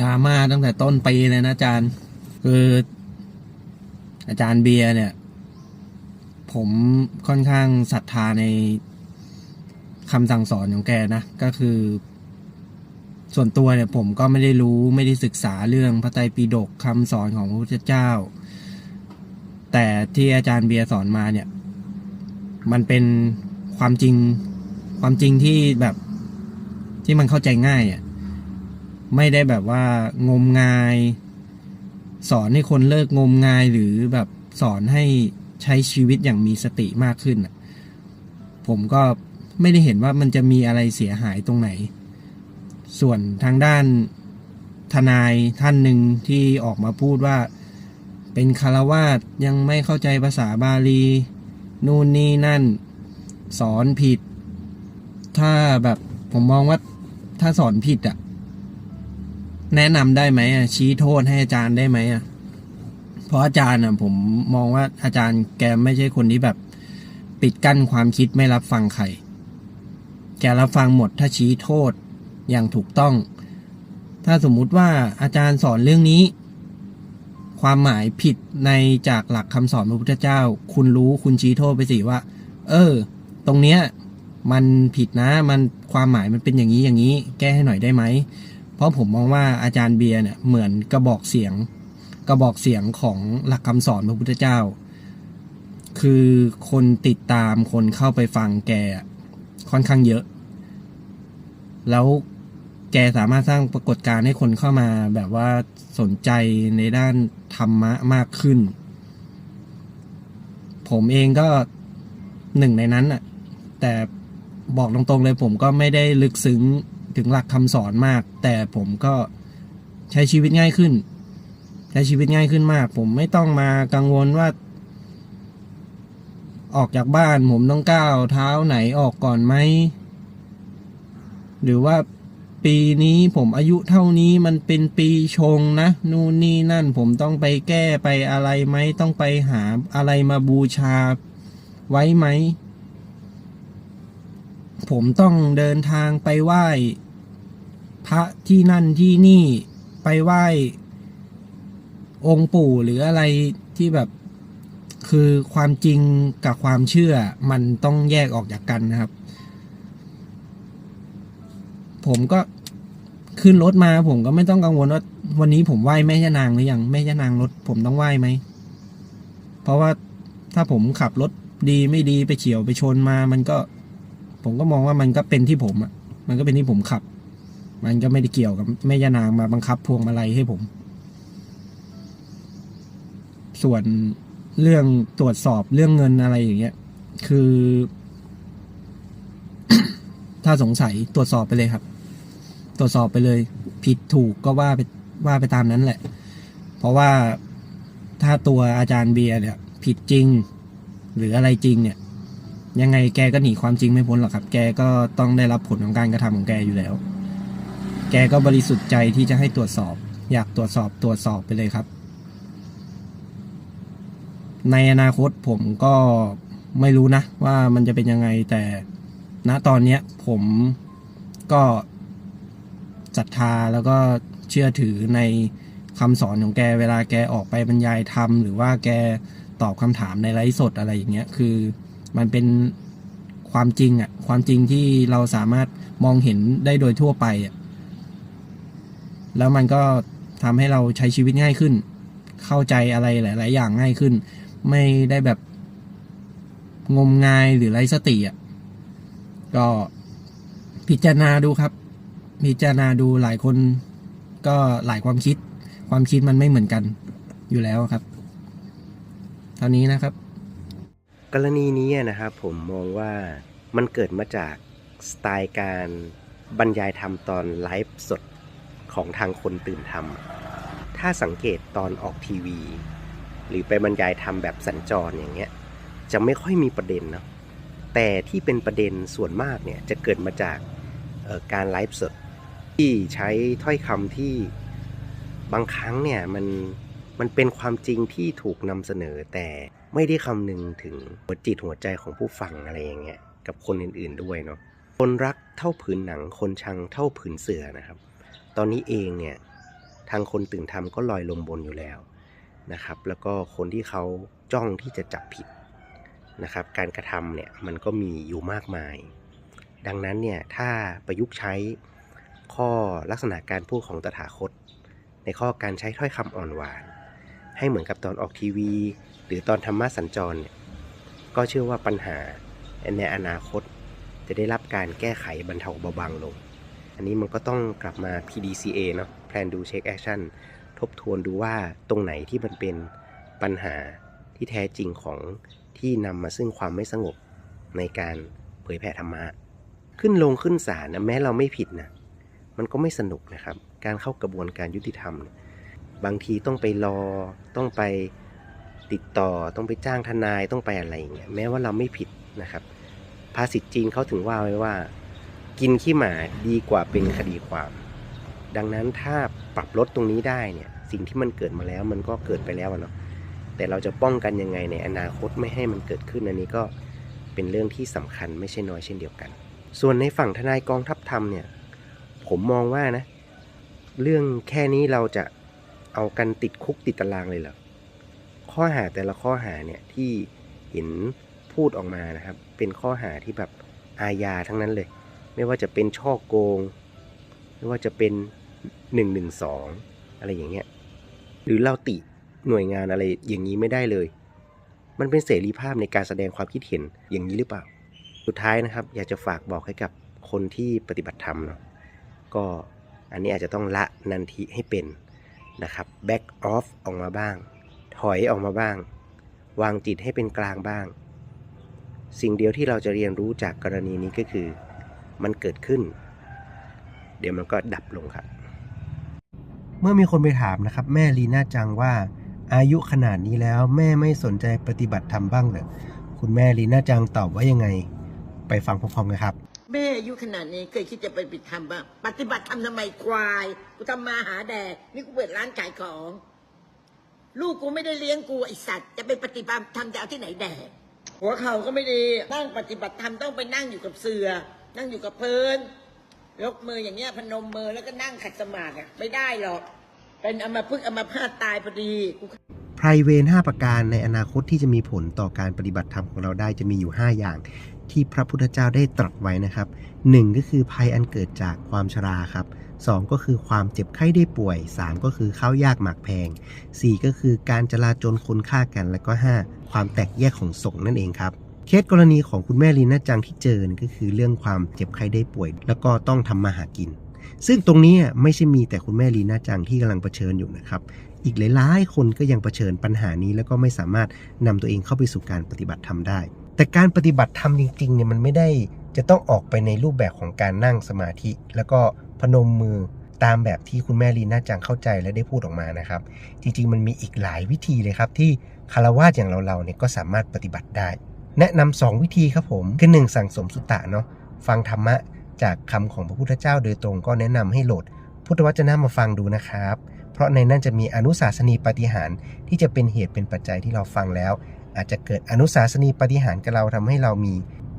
ดราม่าตั้งแต่ต้นปีเลยนะอาจารย์ คืออาจารย์เบียร์เนี่ย ผมค่อนข้างศรัทธาในคำสั่งสอนของแกนะ ก็คือ ส่วนตัวเนี่ยผมก็ไม่ได้รู้ไม่ได้ศึกษาเรื่องพระไตรปิฎกคำสอนของพระพุทธเจ้า แต่ที่อาจารย์เบียร์สอนมาเนี่ย มันเป็นความจริงความจริงที่แบบที่มันเข้าใจง่ายอะ่ะ ไม่ได้แบบว่างมงาย สอนให้คนเลิกงมงายหรือแบบสอนให้ใช้ชีวิตอย่างมีสติมากขึ้นผมก็ไม่ได้เห็นว่ามันจะมีอะไรเสียหายตรงไหน ส่วนทางด้านทนายท่านหนึ่งที่ออกมาพูดว่า เป็นคารวาสยังไม่เข้าใจภาษาบาลี นู่นนี่นั่น สอนผิด ถ้าแบบผมมองว่าถ้าสอนผิดอะ แนะนำได้ไหมอะชี้โทษให้อาจารย์ได้ไหมอะเพราะอาจารย์อะผมมองว่าอาจารย์แกไม่ใช่คนที่แบบปิดกั้นความคิดไม่รับฟังใครแกรับฟังหมดถ้าชี้โทษอย่างถูกต้อง ถ้าสมมุติว่าอาจารย์สอนเรื่องนี้ ความหมายผิดในจากหลักคำสอนพระพุทธเจ้า คุณรู้คุณชี้โทษไปสิว่า เออ ตรงเนี้ยมันผิดนะ มันความหมายมันเป็นอย่างนี้อย่างนี้ แก้ให้หน่อยได้ไหม เพราะผมมองว่าอาจารย์เบียร์เนี่ยเหมือนกระบอกเสียง กระบอกเสียงของหลักคำสอนพระพุทธเจ้า คือคนติดตามคนเข้าไปฟังแกค่อนข้างเยอะ แล้วแกสามารถสร้างปรากฏการณ์ให้คนเข้ามาแบบว่าสนใจในด้านธรรมะมากขึ้น ผมเองก็หนึ่งในนั้นน่ะแต่บอกตรงๆเลยผมก็ไม่ได้ลึกซึ้ง ถึงหลักคำสอนมาก แต่ผมก็ใช้ชีวิตง่ายขึ้น ใช้ชีวิตง่ายขึ้นมาก ผมไม่ต้องมากังวลว่า ออกจากบ้านผมต้องก้าวเท้าไหนออกก่อนไหมหรือว่าปีนี้ผมอายุเท่านี้มันเป็นปีชงนะ นู่นนี่นั่นผมต้องไปแก้ไปอะไรไหมต้องไปหาอะไรมาบูชาไว้ไหม ผมต้องเดินทางไปไหว้ พระที่นั่นที่นี่ไปไหว้องค์ปู่หรืออะไรที่แบบคือความจริงกับความเชื่อมันต้องแยกออกจากกันนะครับ ผมก็ขึ้นรถมา ผมก็ไม่ต้องกังวลว่าวันนี้ผมไหว้แม่ย่านางหรือยังแม่ย่านางรถ ผมต้องไหว้ไหมเพราะว่าถ้าผมขับรถดีไม่ดีไปเฉียวไปชนมา มันก็ ผมก็มองว่ามันก็เป็นที่ผมอะมันก็เป็นที่ผมขับ มันก็ไม่ได้เกี่ยวกับแม่ยานางมาบังคับพวงมาลัยให้ผม ส่วนเรื่องตรวจสอบเรื่องเงินอะไรอย่างเงี้ย คือ ถ้าสงสัยตรวจสอบไปเลยครับ ตรวจสอบไปเลย ผิดถูกก็ว่าไปว่าไปตามนั้นแหละ เพราะว่าถ้าตัวอาจารย์เบียร์เนี่ย ผิดจริง หรืออะไรจริงเนี่ย ยังไงแกก็หนีความจริงไม่พ้นหรอกครับ แกก็ต้องได้รับผลของการกระทำของแกอยู่แล้ว แกก็บริสุทธิ์ใจที่จะให้ตรวจสอบ อยากตรวจสอบตรวจสอบไปเลยครับ ในอนาคตผมก็ไม่รู้นะ ว่ามันจะเป็นยังไงแต่ณตอนเนี้ยผมก็ศรัทธาแล้วก็เชื่อถือในคำสอนของแกเวลาแกออกไปบรรยายธรรมหรือว่าแกตอบคำถามในไลฟ์สดอะไรอย่างเงี้ยคือมันเป็นความจริงอะความจริงที่เราสามารถมองเห็นได้โดยทั่วไปอะ แล้วมันก็ทำให้เราใช้ชีวิตง่ายขึ้น เข้าใจอะไรหลาย ๆ อย่างง่ายขึ้น ไม่ได้แบบงมงายหรือไร้สติอะก็พิจารณาดูครับ พิจารณาดูหลายคนก็หลายความคิด ความคิดมันไม่เหมือนกันอยู่แล้วครับ เท่านี้นะครับ กรณีนี้นะครับผมมองว่ามันเกิดมาจากสไตล์การบรรยายธรรมตอนไลฟ์สด ของทางคนตื่นธรรมถ้าสังเกตตอนออกทีวี หรือไปบรรยายธรรมแบบสัญจรอย่างเงี้ยจะไม่ค่อยมีประเด็นเนาะแต่ที่เป็นประเด็นส่วนมากเนี่ยจะเกิดมาจากการไลฟ์สดที่ใช้ถ้อยคำที่บางครั้งเนี่ยมันมันเป็นความจริงที่ถูกนำเสนอแต่ไม่ได้คำนึงถึงหัวจิตหัวใจของผู้ฟังอะไรอย่างเงี้ยกับคนอื่นๆด้วยเนาะคนรักเท่าผืนหนังคนชังเท่าผืนเสือนะครับ ตอนนี้เองเนี่ยทางคนตื่นทำก็ลอยลมบนอยู่แล้วนะครับ แล้วก็คนที่เขาจ้องที่จะจับผิดนะครับ การกระทำเนี่ยมันก็มีอยู่มากมาย ดังนั้นเนี่ยถ้าประยุกต์ใช้ข้อลักษณะการพูดของตถาคต ในข้อการใช้ถ้อยคำอ่อนหวาน ให้เหมือนกับตอนออกทีวี หรือตอนธรรมะสัญจรเนี่ยก็เชื่อว่าปัญหาในอนาคตจะได้รับการแก้ไขบรรเทาเบาบางลง อันนี้มันก็ต้องกลับมา PDCA เนาะ Plan Do Check Action ทบทวนดูว่าตรงไหนที่มันเป็นปัญหาที่แท้จริงของที่นำมาซึ่งความไม่สงบในการเผยแผ่ธรรมะ ขึ้นลงขึ้นศาลนะแม้เราไม่ผิดนะ มันก็ไม่สนุกนะครับ การเข้ากระบวนการยุติธรรม บางทีต้องไปรอ ต้องไปติดต่อ ต้องไปจ้างทนาย ต้องไปอะไรอย่างเงี้ย แม้ว่าเราไม่ผิดนะครับ ภาษิตจีนเขาถึงว่าไว้ว่า กินขี้หมาดีกว่าเป็นคดีความ ดังนั้นถ้าปรับลดตรงนี้ได้เนี่ยสิ่งที่มันเกิดมาแล้วมันก็เกิดไปแล้วเนาะแต่เราจะป้องกันยังไงในอนาคตไม่ให้มันเกิดขึ้นอันนี้ก็เป็นเรื่องที่สำคัญไม่ใช่น้อยเช่นเดียวกัน ส่วนในฝั่งทนายกองทัพธรรมเนี่ยผมมองว่านะ เรื่องแค่นี้เราจะเอากันติดคุกติดตารางเลยเหรอข้อหาแต่ละข้อหาเนี่ยที่เห็นพูดออกมานะครับ เป็นข้อหาที่แบบอาญาทั้งนั้นเลย ไม่ว่าจะเป็นช่อโกง ไม่ว่าจะเป็นหนึ่งหนึ่งสองอะไรอย่างเงี้ย หรือเราติหน่วยงานอะไรอย่างนี้ไม่ได้เลย มันเป็นเสรีภาพในการแสดงความคิดเห็นอย่างนี้หรือเปล่า สุดท้ายนะครับ อยากจะฝากบอกให้กับคนที่ปฏิบัติธรรมเนาะ ก็อันนี้อาจจะต้องละนันทิให้เป็นนะครับ back off ออกมาบ้าง ถอยออกมาบ้าง วางจิตให้เป็นกลางบ้าง สิ่งเดียวที่เราจะเรียนรู้จากกรณีนี้ก็คือ มันเกิดขึ้น เดี๋ยวมันก็ดับลงครับ เมื่อมีคนไปถามนะครับ แม่ลีน่าจังว่า อายุขนาดนี้แล้วแม่ไม่สนใจปฏิบัติธรรมบ้างเหรอคุณแม่ลีน่าจังตอบว่ายังไง ไปฟังพร้อมๆกันครับแม่อายุขนาดนี้เคยคิดจะไปปฏิบัติธรรมบ้างปฏิบัติธรรมทำไมควายกูทำมาหาแดกนี่กูเปิดร้านขายของ ลูกกูไม่ได้เลี้ยงกูไอสัตว์ จะไปปฏิบัติธรรมจะเอาที่ไหนแดกหัวเข่าก็ไม่ดีนั่งปฏิบัติธรรมต้องไปนั่งอยู่กับเสือ นั่งอยู่กับเพลินยกมืออย่างเงี้ยพนมมือแล้วก็นั่งขัดสมาธิอะไม่ได้หรอก เป็นอมาพึกอมาพาตตายพอดีไพรเวร5ประการในอนาคตที่จะมีผลต่อการปฏิบัติธรรมของเราได้จะมีอยู่ 5 อย่าง ที่พระพุทธเจ้าได้ตรัสไว้นะครับ 1 ก็คือภัยอันเกิดจากความชราครับ 2 ก็คือความเจ็บไข้ได้ป่วย 3 ก็คือข้าวยากหมากแพง 4 ก็คือการจลาจลคนฆ่ากันและก็ 5 ความแตกแยกของสงฆ์นั่นเองครับ เคสกรณีของคุณแม่ลีน่าจังที่เจอนี่ก็คือเรื่องความเจ็บไข้ได้ป่วย แล้วก็ต้องทำมาหากิน ซึ่งตรงนี้ไม่ใช่มีแต่คุณแม่ลีน่าจังที่กำลังเผชิญอยู่นะครับ อีกหลายๆ คนก็ยังเผชิญปัญหานี้ แล้วก็ไม่สามารถนำตัวเองเข้าไปสู่การปฏิบัติธรรมได้ แต่การปฏิบัติธรรมจริงๆเนี่ยมันไม่ได้จะต้องออกไปในรูปแบบของการนั่งสมาธิ แล้วก็พนมมือตามแบบที่คุณแม่ลีน่าจังเข้าใจและได้พูดออกมานะครับ จริงๆ มันมีอีกหลายวิธีเลยครับที่คารวะอย่างเราๆเนี่ยก็สามารถปฏิบัติได้ แนะนำสองวิธีครับผมคือหนึ่งสั่งสมสุตตะเนาะฟังธรรมะจากคำของพระพุทธเจ้าโดยตรงก็แนะนำให้โหลด พุทธวจนะมาฟังดูนะครับ เพราะในนั้นจะมีอนุสาสนีปฏิหารที่จะเป็นเหตุเป็นปัจจัยที่เราฟังแล้ว อาจจะเกิดอนุสาสนีปฏิหารกับเราทำให้เรามี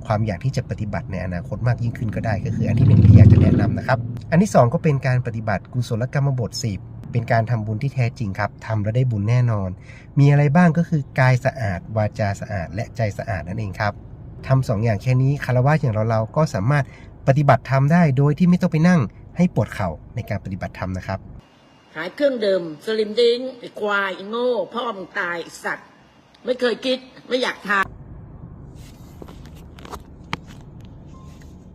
ความอยากที่จะปฏิบัติในอนาคตมากยิ่งขึ้นก็ได้ ก็คืออันที่หนึ่งที่อยากจะแนะนำนะครับ อันที่สองก็เป็นการปฏิบัติกุศลกรรมบทสิบ เป็นการทำบุญที่แท้จริงครับทำแล้วได้บุญแน่นอน มีอะไรบ้างก็คือกายสะอาด วาจาสะอาด และใจสะอาดนั่นเองครับทำสองอย่างแค่นี้คารวะอย่างเราเราก็สามารถปฏิบัติธรรมได้โดยที่ไม่ต้องไปนั่งให้ปวดเข่าในการปฏิบัติธรรมนะครับ หายเครื่องดื่มสลิมดิ้งไอควายไอโง่พ่อมึงตายสัตว์ ไม่เคยคิดไม่อยากทำ